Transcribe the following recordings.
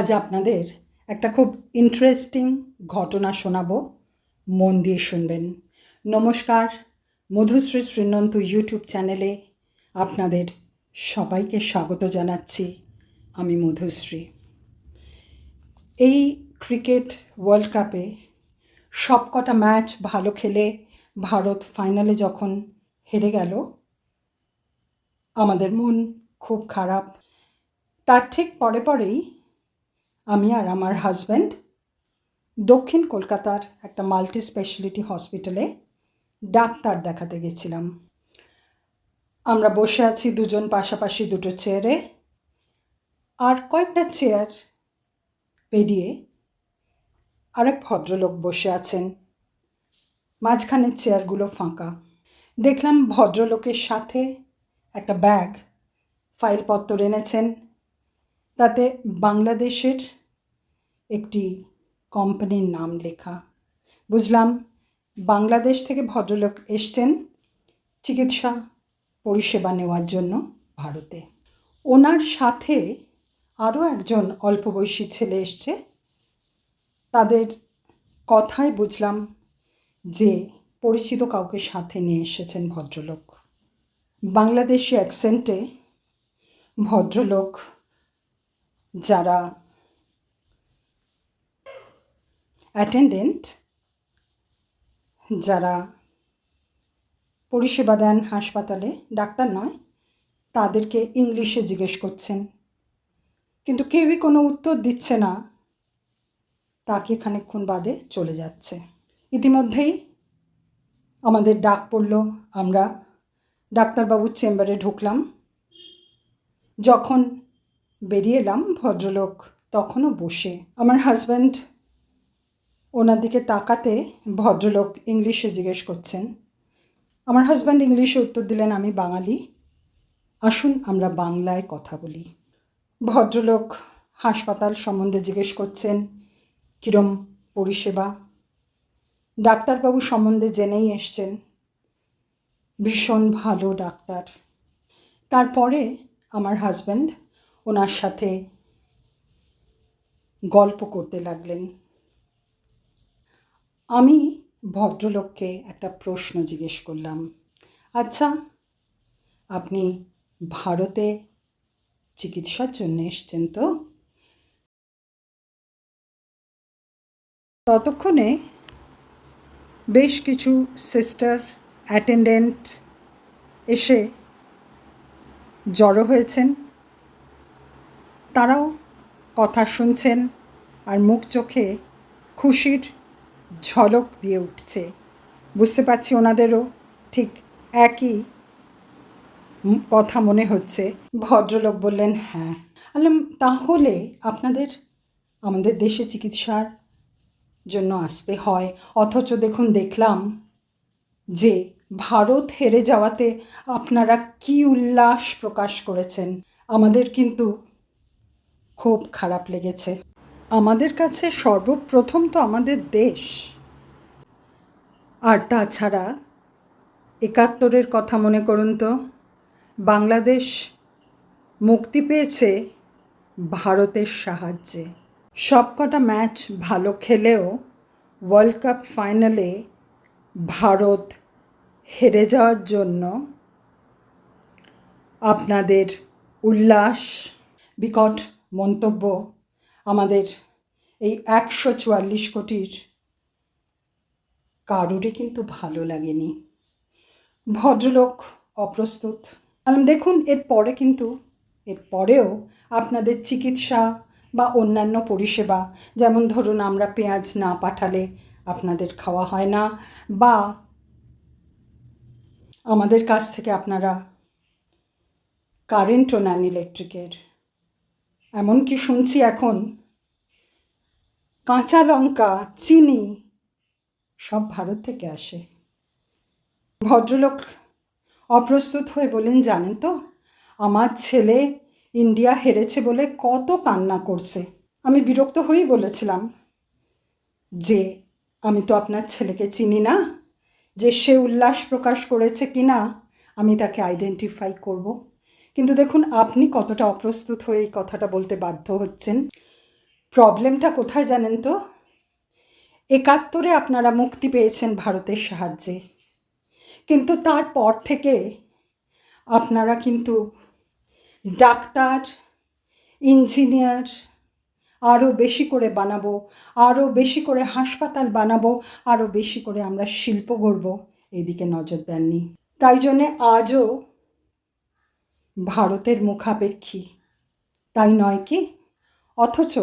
আজ আপনাদের একটা খুব ইন্টারেস্টিং ঘটনা শোনাবো। মন দিয়ে শুনবেন। নমস্কার, মধুশ্রী শ্রীনন্ত ইউটিউব চ্যানেলে আপনাদের সবাইকে স্বাগত জানাচ্ছি আমি মধুশ্রী। এই ক্রিকেট ওয়ার্ল্ড কাপে সবকটা ম্যাচ ভালো খেলে ভারত ফাইনালে যখন হেরে গেল, আমাদের মন খুব খারাপ। তার ঠিক পরে পরেই আমি আর আমার হাজব্যান্ড দক্ষিণ কলকাতার একটা মাল্টি স্পেশালিটি হসপিটালে ডাক্তার দেখাতে গেছিলাম। আমরা বসে আছি দুজন পাশাপাশি দুটো চেয়ারে আর কয়েকটা চেয়ার পেরিয়ে আরেক ভদ্রলোক বসে আছেন। মাঝখানের চেয়ারগুলো ফাঁকা। দেখলাম ভদ্রলোকের সাথে একটা ব্যাগ ফাইলপত্র এনেছেন। তাতে বাংলাদেশের একটি কোম্পানির নাম লেখা। বুঝলাম, বাংলাদেশ থেকে ভদ্রলোক এসছেন চিকিৎসা পরিষেবা নেওয়ার জন্য ভারতে। ওনার সাথে আরও একজন অল্প বয়সী ছেলে এসছে। তাদের কথায় বুঝলাম যে পরিচিত কাউকে সাথে নিয়ে এসেছেন ভদ্রলোক। বাংলাদেশি অ্যাকসেন্টে ভদ্রলোক যারা অ্যাটেন্ডেন্ট যারা পরিষেবা দেন হাসপাতালে, ডাক্তার নয়, তাদেরকে ইংলিশে জিজ্ঞেস করছেন। কিন্তু কেউই কোনো উত্তর দিচ্ছে না। তাকে খানিকক্ষণ বাদে চলে যাচ্ছে। ইতিমধ্যেই আমাদের ডাক পড়ল, আমরা ডাক্তারবাবুর চেম্বারে ঢুকলাম। যখন বেরিয়ে এলাম ভদ্রলোক, তখনও বসে। আমার হাজব্যান্ড ওনার দিকে তাকাতে ভদ্রলোক ইংলিশে জিজ্ঞেস করছেন, আমার হাজব্যান্ড ইংলিশে উত্তর দিলেন আমি বাঙালি? আসুন আমরা বাংলায় কথা বলি। ভদ্রলোক হাসপাতাল সম্বন্ধে জিজ্ঞেস করছেন, কীরম পরিষেবা? ডাক্তারবাবু সম্বন্ধে জেনেই এসছেন, ভীষণ ভালো ডাক্তার। তারপরে আমার হাজব্যান্ড ওনার সাথে গল্প করতে লাগলেন। আমি ভদ্রলোককে একটা প্রশ্ন জিজ্ঞেস করলাম। আচ্ছা আপনি ভারতে চিকিৎসার জন্য এসছেন তো? ততক্ষণে বেশ কিছু সিস্টার, অ্যাটেন্ডেন্ট এসে জড়ো হয়েছেন। তারাও কথা শুনছেন আর মুখ চোখে খুশির ঝলক দিয়ে উঠছে। বুঝতে পারছি ওনাদেরও ঠিক একই কথা মনে হচ্ছে। ভদ্রলোক বললেন হ্যাঁ। আলাম, তাহলে আপনাদের, আমাদের দেশে চিকিৎসার জন্য আসতে হয়। অথচ দেখুন, দেখলাম যে ভারত হেরে যাওয়াতে আপনারা কি উল্লাস প্রকাশ করেছেন। আমাদের কিন্তু খুব খারাপ লেগেছে। আমাদের কাছে সর্বপ্রথম তো আমাদের দেশ। আর তাছাড়া একাত্তরের কথা মনে করুন তো, বাংলাদেশ মুক্তি পেয়েছে ভারতের সাহায্যে। সবকটা ম্যাচ ভালো খেলেও ওয়ার্ল্ড কাপ ফাইনালে ভারত হেরে যাওয়ার জন্য আপনাদের উল্লাস, বিকট মন্তব্য আমাদের এই একশো চুয়াল্লিশ কোটির কারোরই কিন্তু ভালো লাগেনি। ভদ্রলোক অপ্রস্তুত। দেখুন, এর পরে কিন্তু, এর পরেও আপনাদের চিকিৎসা বা অন্যান্য পরিষেবা, যেমন ধরুন আমরা পেঁয়াজ না পাঠালে আপনাদের খাওয়া হয় না, বা আমাদের কাছ থেকে আপনারা কারেন্টও নেন ইলেকট্রিকের। এমনকি শুনছি এখন। কাঁচা লঙ্কা, চিনি, সব ভারত থেকে আসে। ভদ্রলোক অপ্রস্তুত হয়ে বলেন জানেন তো, আমার ছেলে ইন্ডিয়া হেরেছে বলে কত কান্না করছে। আমি বিরক্ত হয়েই বলেছিলাম যে, আমি তো আপনার ছেলেকে চিনি না, যে সে উল্লাস প্রকাশ করেছে কি না আমি তাকে আইডেন্টিফাই করব। কিন্তু দেখুন, আপনি কতটা অপ্রস্তুত হয়ে এই কথাটা বলতে বাধ্য হচ্ছেন। প্রবলেমটা কোথায় জানেন তো? একাত্তরে আপনারা মুক্তি পেয়েছেন ভারতের সাহায্যে। কিন্তু তারপর থেকে আপনারা কিন্তু ডাক্তার, ইঞ্জিনিয়ার, আরও বেশি করে বানাবো, আরও বেশি করে হাসপাতাল বানাবো, আরও বেশি করে আমরা শিল্প গড়ব, এদিকে নজর দেননি। তাই জন্যে আজও ভারতের মুখাপেক্ষী। তাই নয় কি? অথচ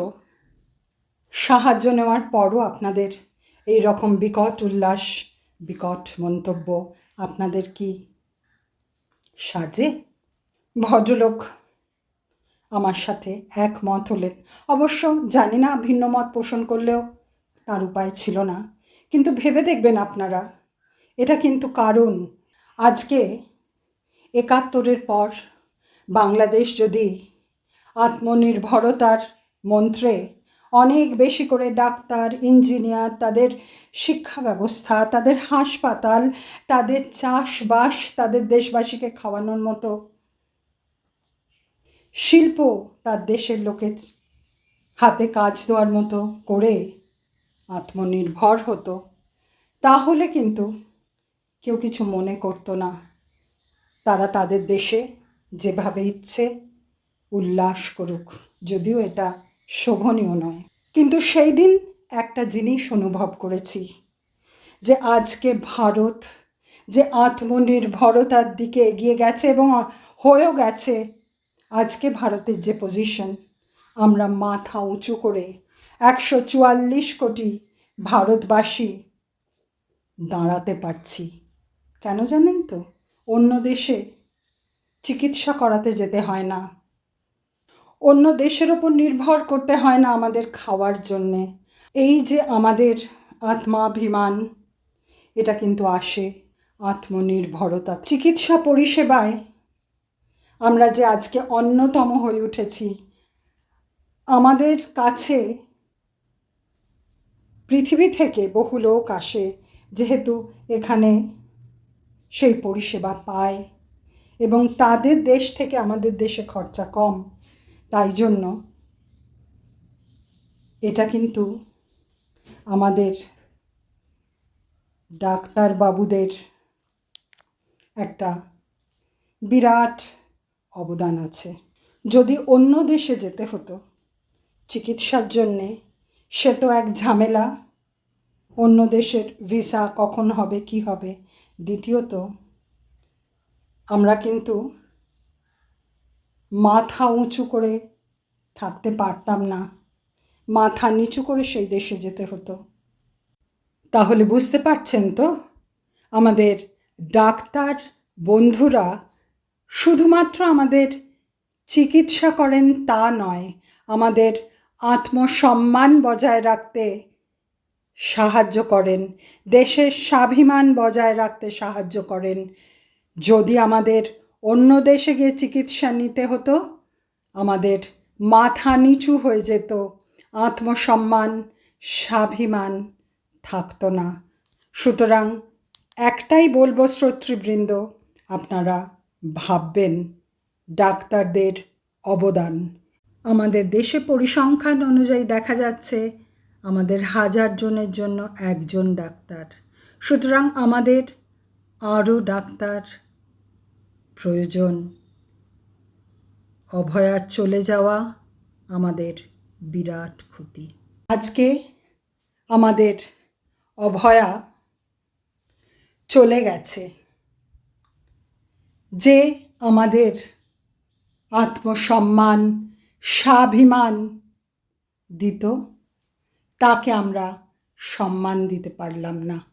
সাহায্য নেওয়ার পরও আপনাদের এই রকম বিকট উল্লাস, বিকট মন্তব্য আপনাদের কি সাজে? ভদ্রলোক আমার সাথে একমত হলেন। অবশ্য জানি না ভিন্ন মত পোষণ করলেও তার উপায় ছিল না। কিন্তু ভেবে দেখবেন আপনারা, এটা কিন্তু কারণ। আজকে একাত্তরের পর বাংলাদেশ যদি আত্মনির্ভরতার মন্ত্রে অনেক বেশি করে ডাক্তার, ইঞ্জিনিয়ার, তাদের শিক্ষা ব্যবস্থা তাদের হাসপাতাল, তাদের চাষবাস, তাদের দেশবাসীকে খাওয়ানোর মতো শিল্প তার দেশের লোকের হাতে কাজ দেওয়ার মতো করে আত্মনির্ভর হতো, তাহলে কিন্তু কেউ কিছু মনে করতো না। তারা তাদের দেশে যেভাবে ইচ্ছে, উল্লাস করুক, যদিও এটা শোভনীয় নয়। কিন্তু সেই দিন একটা জিনিস অনুভব করেছি, যে আজকে ভারত, যে আত্মনির্ভরতার দিকে এগিয়ে গেছে এবং হয়েও গেছে আজকে ভারতের যে পজিশন আমরা মাথা উঁচু করে একশো চুয়াল্লিশ কোটি ভারতবাসী দাঁড়াতে পারছি। কেন জানেন তো? অন্য দেশে চিকিৎসা করাতে যেতে হয় না। অন্য দেশের ওপর নির্ভর করতে হয় না আমাদের খাওয়ার জন্যে। এই যে আমাদের আত্মাভিমান, এটা কিন্তু আসে আত্মনির্ভরতা। চিকিৎসা পরিষেবায় আমরা যে আজকে অন্যতম হয়ে উঠেছি, আমাদের কাছে পৃথিবী থেকে বহু লোক আসে, যেহেতু এখানে সেই পরিষেবা পায়। এবং তাদের দেশ থেকে আমাদের দেশে খরচা কম। তাই জন্য এটা কিন্তু আমাদের ডাক্তার বাবুদের একটা বিরাট অবদান আছে। যদি অন্য দেশে যেতে হতো, চিকিৎসার জন্যে সে তো এক ঝামেলা। অন্য দেশের ভিসা কখন হবে, কি হবে? দ্বিতীয়ত আমরা কিন্তু মাথা উঁচু করে থাকতে পারতাম না। মাথা নিচু করে সেই দেশে যেতে হতো। তাহলে বুঝতে পারছেন তো, আমাদের ডাক্তার বন্ধুরা শুধুমাত্র আমাদের চিকিৎসা করেন তা নয়, আমাদের আত্মসম্মান বজায় রাখতে সাহায্য করেন, দেশের স্বাভিমান বজায় রাখতে সাহায্য করেন যদি আমাদের অন্য দেশে গিয়ে চিকিৎসা নিতে হতো, আমাদের মাথা নিচু হয়ে যেত, আত্মসম্মান, স্বাভিমান থাকতো না। সুতরাং একটাই বলব শ্রোতৃবৃন্দ, আপনারা ভাববেন ডাক্তারদের অবদান। আমাদের দেশে পরিসংখ্যান অনুযায়ী দেখা যাচ্ছে, আমাদের হাজার জনের জন্য একজন ডাক্তার। সুতরাং আমাদের আরও ডাক্তার প্রয়োজন। অভয়া চলে যাওয়া আমাদের বিরাট ক্ষতি। আজকে আমাদের অভয়া চলে গেছে। যে আমাদের আত্মসম্মান, স্বাভিমান দিত, তাকে আমরা সম্মান দিতে পারলাম না।